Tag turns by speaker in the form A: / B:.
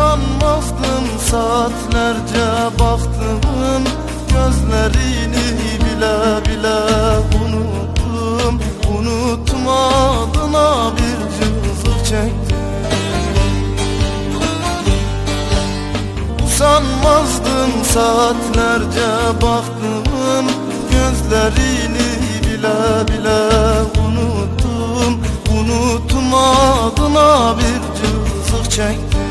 A: Sanmazdım saatlerce baktım. Gözlerini bile bile unuttum. Unutmadığına bir cızık çektim. Sanmazdım saatlerce baktım. Gözlerini bile bile unuttum. Unutmadığına bir cızık çektim.